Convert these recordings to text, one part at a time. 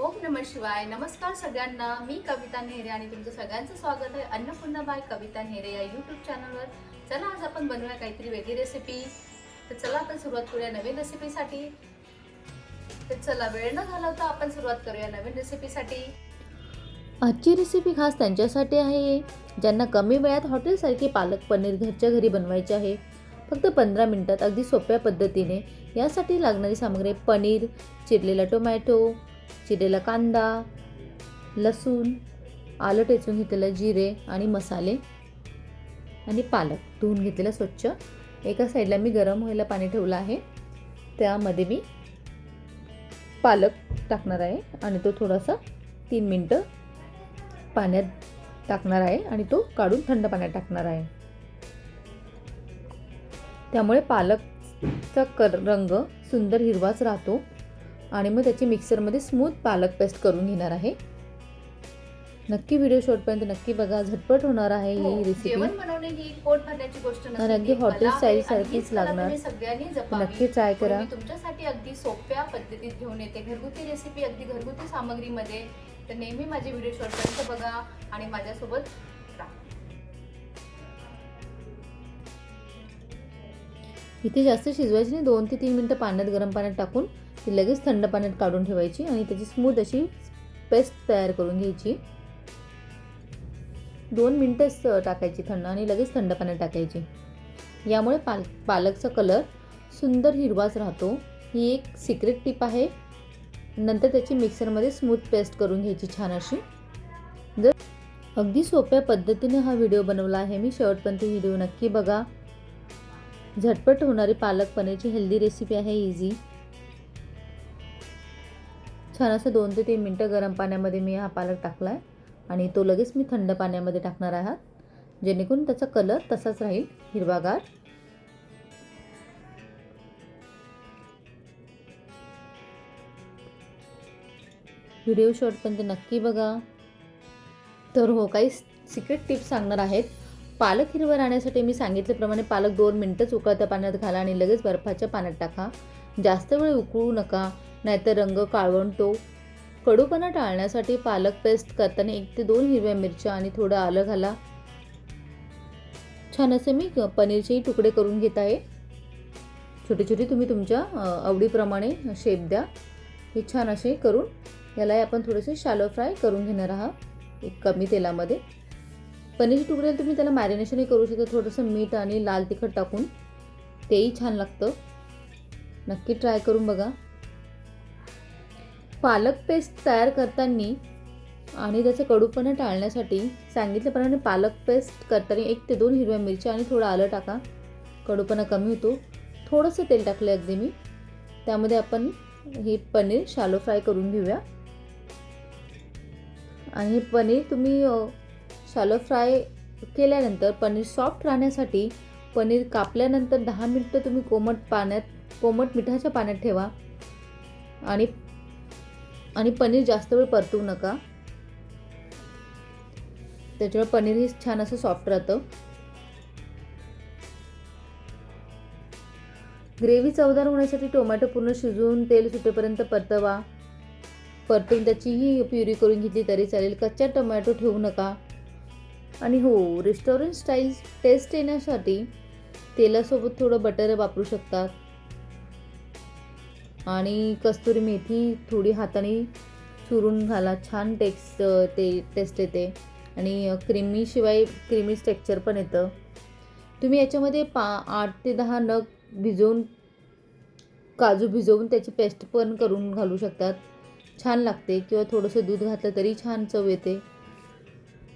ओम नमः शिवाय. नमस्कार सगळ्यांना. मी कविता नेहरे आणि तुमचं सगळ्यांचं स्वागत आहे अन्नपूर्णा बाय कविता नेहरे या यूट्यूब चॅनलवर चला आज आपण बनवूया काहीतरी वेगळी रेसिपी तर चला आपण सुरुवात करूया नवीन रेसिपीसाठी तर चला वेळ न घालवता आपण सुरुवात करूया नवीन रेसिपीसाठी आजची रेसिपी खास त्यांच्यासाठी आहे. ज्यांना कमी वेळात हॉटेलसारखे पालक पनीर घरच्या घरी बनवायचे आहे. फक्त पंधरा मिनटात अगदी सोप्या पद्धतीने यासाठी लागणारी सामग्री पनीर चिरलेला टोमॅटो चिरलेला कांदा लसूण आलं टेचून घेतलेलं जिरे आणि मसाले आणि पालक धुवून घेतलेलं स्वच्छ. एका साईडला मी गरम व्हायला पाणी ठेवलं आहे. त्यामध्ये मी पालक टाकणार आहे आणि तो थोडासा तीन मिनटं पाण्यात टाकणार आहे आणि तो काढून थंड पाण्यात टाकणार आहे. त्यामुळे पालकचा कर रंग सुंदर हिरवाच राहतो. आणि मग त्याची मिक्सरमध्ये स्मूथ पालक पेस्ट करून घेणार आहे. नक्की व्हिडिओ शेवटपर्यंत नक्की बघा झटपट होणार आहे हो, ही रेसिपी. आणि अगदी हॉटेल स्टाईल सारखीच लागणार. नक्की ट्राय म्हणून करा. तुमच्यासाठी अगदी सोप्या पद्धतीत घेऊन येते. घरगुती रेसिपी अगदी घरगुती सामग्रीमध्ये. तर नेहमी माझे व्हिडिओ शॉर्टपर्यंत बघा आणि माझ्यासोबत. इथे जास्त शिजवायची नाही. दोन ते तीन मिनटं पाण्यात गरम पाण्यात टाकून ती लगेच थंड पाण्यात काढून ठेवायची आणि त्याची स्मूथ अशी पेस्ट तयार करून घ्यायची. दोन मिनटंच टाकायची थंड आणि लगेच थंड पाण्यात टाकायची. यामुळे पाल पालकचा कलर सुंदर हिरवाच राहतो. ही एक सिक्रेट टिप आहे. नंतर त्याची मिक्सरमध्ये स्मूथ पेस्ट करून घ्यायची छान अशी. जर अगदी सोप्या पद्धतीने हा व्हिडिओ बनवला आहे मी शेवटपर्यंत व्हिडिओ नक्की बघा. झटपट होणारी पालक पनीरची हेल्दी रेसिपी आहे इझी छान असं दोन ते तीन मिनटं गरम पाण्यामध्ये मी हा पालक टाकला आहे आणि तो लगेच मी थंड पाण्यामध्ये टाकणार आहात. जेणेकरून त्याचा कलर तसाच राहील हिरवागार व्हिडिओ शॉर्टपर्यंत नक्की बघा. तर हो काही सिक्रेट टिप्स सांगणार आहेत. पालक हिरवा राहण्यासाठी मी सांगितल्याप्रमाणे पालक दोन मिनटंच उकळत्या पाण्यात घाला आणि लगेच बर्फाच्या पाण्यात टाका. जास्त वेळ उकळू नका. नाहीतर रंग काळवंटो कडूपणा टाळण्यासाठी पालक पेस्ट करताना एक ते दोन हिरव्या मिरच्या आणि थोडं आलं घाला. छान असे मी पनीरचेही तुकडे करून घेत आहे. छोटे छोटे तुम्ही तुमच्या आवडीप्रमाणे शेप द्या. हे छान असे करून यालाही आपण थोडेसे शालो फ्राय करून घेणार आहात एक कमी तेलामध्ये. पनीरचे तुकडे तुम्ही त्याला मॅरिनेशनही करू शकता थोडंसं मीठ आणि लाल तिखट टाकून. तेही छान लागतं. नक्की ट्राय करून बघा. पालक पेस्ट तयार करताना आणि त्याचं कडूपणा टाळण्यासाठी सांगितल्याप्रमाणे पालक पेस्ट करताना एक ते दोन हिरव्या मिरच्या आणि थोडं आलं टाका. कडूपणा कमी होतो. थोडंसं तेल टाकलं अगदी मी. त्यामध्ये आपण हे पनीर शालो फ्राय करून घेऊया. आणि हे पनीर तुम्ही शालो फ्राय केल्यानंतर पनीर सॉफ्ट राहण्यासाठी पनीर कापल्यानंतर दहा मिनटं तुम्ही कोमट पाण्यात कोमट मिठाच्या पाण्यात ठेवा. आणि आणि पनीर जास्त वेळ परतवू नका. त्याच्यामुळे पनीरही छान असं सॉफ्ट राहतं. ग्रेव्ही चवदार होण्यासाठी टोमॅटो पूर्ण शिजवून तेल सुटेपर्यंत परतवा. परतून त्याचीही प्युरी करून घेतली तरी चालेल. कच्चा टोमॅटो ठेवू नका. आणि हो रेस्टॉरंट स्टाईल टेस्ट येण्यासाठी तेलासोबत थोडं बटर वापरू शकतात. आणि कस्तुरी मेथी थोडी हाताने चुरून घाला. छान टेक्स्ट ते टेस्ट येते. आणि क्रीमी शिवाय क्रीमी टेक्स्चर पण येतं. तुम्ही याच्यामध्ये पा आठ ते दहा नग भिजवून काजू भिजवून त्याची पेस्ट पण करून घालू शकतात. छान लागते. किंवा थोडंसं दूध घातलं तरी छान चव येते.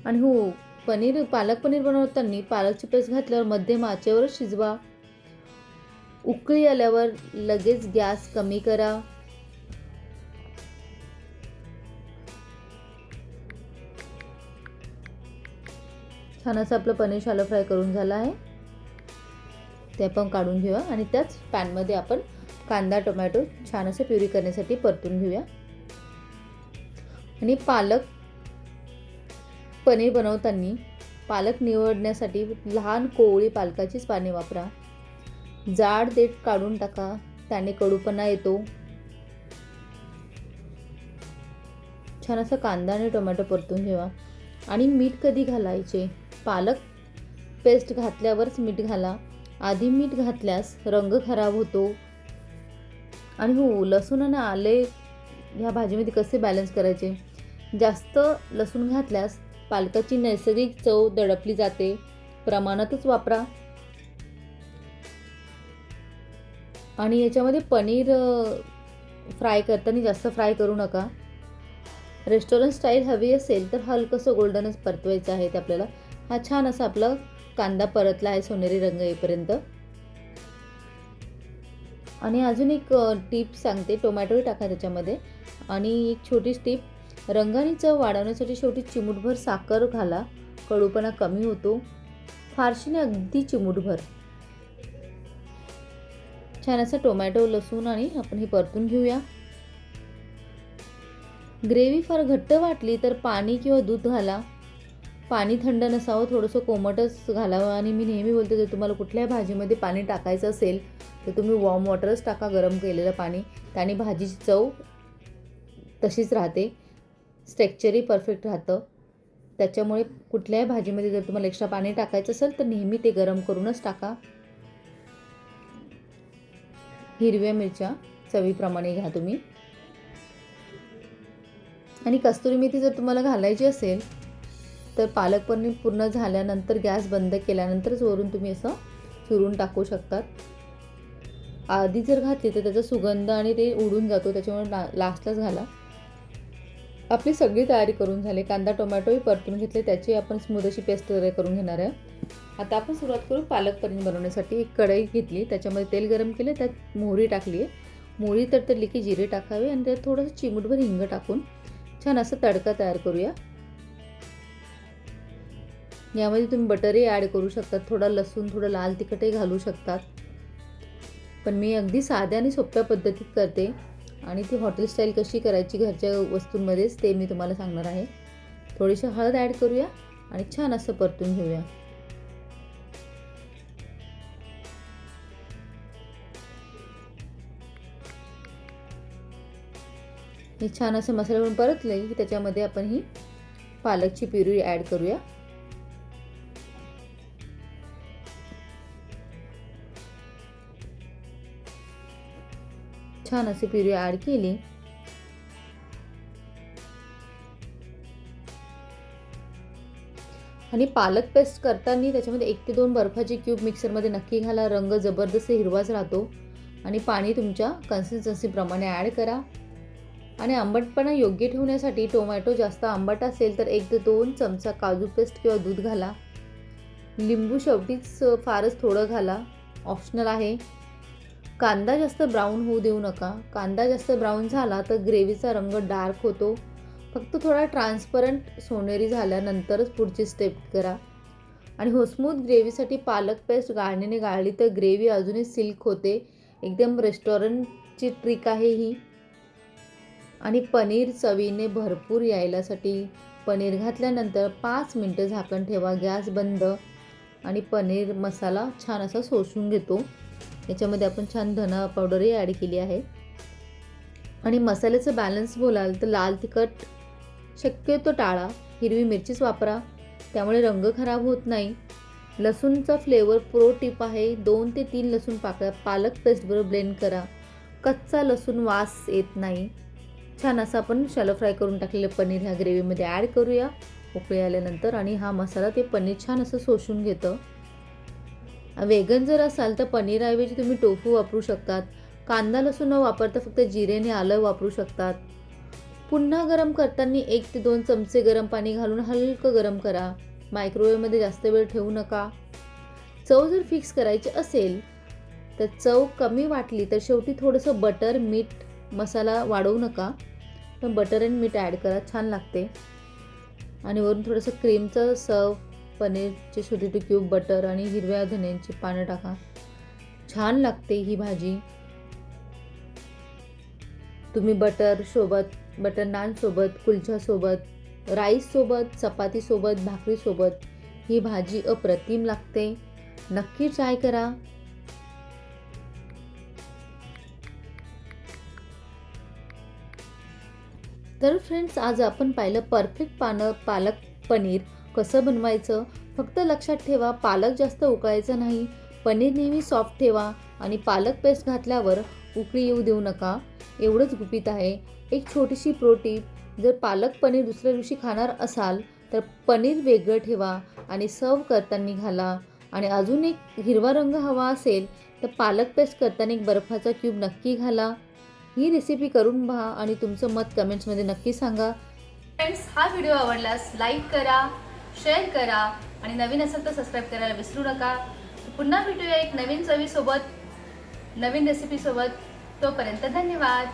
आणि हो पनीर पालक पनीर बनवताना पालकची पेस्ट घातल्यावर मध्यम आचेवर शिजवा. उकळी आल्यावर लगेच गॅस कमी करा. छान असं आपलं पनीर शालो फ्राय करून झालं आहे. ते आपण काढून घेऊया आणि त्याच पॅनमध्ये आपण कांदा टोमॅटो छान असं प्युरी करण्यासाठी परतून घेऊया. आणि पालक पनीर बनवताना पालक निवडण्यासाठी लहान कोवळी पालकाचीच पाने वापरा. जाड देठ काढून टाका. त्याने कडूपणा येतो. छान असं कांदा आणि टोमॅटो परतून घ्यावा आणि मीठ कधी घालायचे? पालक पेस्ट घातल्यावरच मीठ घाला. आधी मीठ घातल्यास रंग खराब होतो. आणि हो लसूण आणि आले ह्या भाजीमध्ये कसे बॅलन्स करायचे? जास्त लसूण घातल्यास पालकाची नैसर्गिक चव दडपली जाते. प्रमाणातच वापरा. आणि याच्यामध्ये पनीर फ्राय करताना जास्त फ्राय करू नका. रेस्टॉरंट स्टाईल हवी असेल तर हलकंसं गोल्डनच परतवायचं आहे ते आपल्याला. हा छान असा आपला कांदा परतला आहे सोनेरी रंग येईपर्यंत. आणि अजून एक टीप सांगते टोमॅटोही टाका त्याच्यामध्ये. आणि एक छोटी टीप रंगाने चव वाढवण्यासाठी शेवटी चिमूटभर साखर घाला कडूपणा कमी होतो. फारशी नाही अगदी चिमूटभर. छान असं टोमॅटो लसूण आणि आपण हे परतून घेऊया. ग्रेव्ही फार घट्ट वाटली तर पाणी किंवा दूध घाला. पाणी थंड नसावं थोडंसं कोमटच घालावं. आणि मी नेहमी बोलते जर तुम्हाला कुठल्याही भाजीमध्ये पाणी टाकायचं असेल तर तुम्ही वॉर्म वॉटरच टाका गरम केलेलं पाणी. त्याने भाजीची चव तशीच राहते. स्ट्रेक्चरही परफेक्ट राहतं. त्याच्यामुळे कुठल्याही भाजीमध्ये जर तुम्हाला एक्स्ट्रा पाणी टाकायचं असेल तर नेहमी ते गरम करूनच टाका. हिरव्या मिरच्या चवीप्रमाणे घ्या तुम्ही. आणि कस्तुरी मेथी जर तुम्हाला घालायची असेल तर पालक पनीर पूर्ण झाल्यानंतर गॅस बंद केल्यानंतरच वरून तुम्ही असं चुरून टाकू शकतात. आधी जर घातली तर त्याचा सुगंध आणि ते उडून जातो त्याच्यामुळे ला लास्टलाच घाला. आपली सगळी तयारी करून झाली. कांदा टोमॅटोही परतून घेतले. त्याची आपण स्मूद अशी पेस्ट वगैरे करून घेणार आहे. आता आपण सुरुवात करू पालक पनीर बनवण्यासाठी. एक कढई घेतली त्याच्यामध्ये तेल गरम केले त्यात मोहरी टाकली आहे. मोहरी तडतडली की जिरे टाकावे आणि त्यात थोडंसं चिमूटभर हिंग टाकून छान असं तडका तयार करूया. यामध्ये तुम्ही बटरही ॲड करू शकतात थोडा लसूण थोडं लाल तिखटही घालू शकतात. पण मी अगदी साध्या आणि सोप्या पद्धतीत करते आणि ती हॉटेल स्टाईल कशी करायची घरच्या वस्तूंमध्येच ते मी तुम्हाला सांगणार आहे. थोडीशी हळद ॲड करूया आणि छान असं परतून घेऊया. हे छान असं मसाला करून परतले की त्याच्यामध्ये आपण ही पालकची प्युरी ॲड करूया. छान अशी प्युरी ॲड केली. आणि पालक पेस्ट करताना त्याच्यामध्ये एक ते दोन बर्फाचे क्यूब मिक्सरमध्ये नक्की घाला. रंग जबरदस्त हिरवाच राहतो. आणि पाणी तुमच्या कन्सिस्टन्सीप्रमाणे ॲड करा. आणि आंबटपणा योग्य ठेवण्यासाठी टोमॅटो जास्त आंबट असेल तर एक ते दोन चमचा काजू पेस्ट किंवा दूध घाला. लिंबू शेवटीच फारच थोडं घाला. ऑप्शनल आहे. कांदा जास्त ब्राऊन होऊ देऊ नका. कांदा जास्त ब्राऊन झाला तर ग्रेव्हीचा रंग डार्क होतो. फक्त थोडा ट्रान्सपरंट सोनेरी झाल्यानंतरच पुढची स्टेप करा. आणि होस्मूथ ग्रेव्हीसाठी पालक पेस्ट गाळणीने गाळली तर ग्रेव्ही अजूनही सिल्क होते. एकदम रेस्टॉरंटची ट्रिक आहे ही. आणि पनीर चवीने भरपूर यायलासाठी पनीर घातल्यानंतर पाच मिनटं झाकण ठेवा गॅस बंद. आणि पनीर मसाला छान असा सोसून घेतो. याच्यामध्ये आपण छान धना पावडरही ॲड केली आहे. आणि मसाल्याचं बॅलन्स बोलाल तर लाल तिखट शक्यतो टाळा. हिरवी मिरचीच वापरा. त्यामुळे रंग खराब होत नाही. लसूणचा फ्लेवर प्रो टिप आहे. दोन ते तीन लसूण पाकळ्या पालक पेस्टबरोबर ब्लेंड करा. कच्चा लसूण वास येत नाही. छान असं आपण शॅलो फ्राय करून टाकलेलं पनीर ह्या ग्रेव्हीमध्ये ॲड करूया. उकळी आल्यानंतर आणि हा मसाला ते पनीर छान असं शोषून घेतं. वेगन जर असाल तर पनीरऐवजी तुम्ही टोफू वापरू शकतात. कांदा लसूण न वापरता फक्त जिरेने आलं वापरू शकतात. पुन्हा गरम करताना एक ते दोन चमचे गरम पाणी घालून हलकं गरम करा. मायक्रोवेवमध्ये जास्त वेळ ठेवू नका. चव जर फिक्स करायची असेल तर चव कमी वाटली तर शेवटी थोडंसं बटर मीठ मसाला वाढवू नका पण बटर अँड मीठ ॲड करा छान लागते. आणि वरून थोडंसं क्रीमचं सर्व पनीरचे छोटे छोटे क्यूब बटर आणि हिरव्या धन्यांची पानं टाका. छान लागते ही भाजी. तुम्ही बटर सोबत बटर नानसोबत कुलच्यासोबत राईससोबत चपातीसोबत भाकरीसोबत ही भाजी अप्रतिम लागते. नक्की ट्राय करा. तर फ्रेंड्स आज आपण पाहिलं परफेक्ट पानं पालक पनीर कसं बनवायचं? फक्त लक्षात ठेवा पालक जास्त उकळायचं नाही. पनीर नेहमी सॉफ्ट ठेवा आणि पालक पेस्ट घातल्यावर उकळी येऊ देऊ नका. एवढंच गुपित आहे. एक छोटीशी प्रोटीप जर पालक पनीर दुसऱ्या दिवशी खाणार असाल तर पनीर वेगळं ठेवा आणि सर्व करताना घाला. आणि अजून एक हिरवा रंग हवा असेल तर पालक पेस्ट करताना एक बर्फाचा क्यूब नक्की घाला. ही रेसिपी करून पहा आणि तुमचं मत कमेंट्समध्ये नक्की सांगा. फ्रेंड्स हा व्हिडिओ आवडल्यास लाईक करा शेअर करा आणि नवीन असेल तर सबस्क्राईब करायला विसरू नका. पुन्हा भेटूया एक नवीन चवीसोबत नवीन रेसिपीसोबत तोपर्यंत धन्यवाद.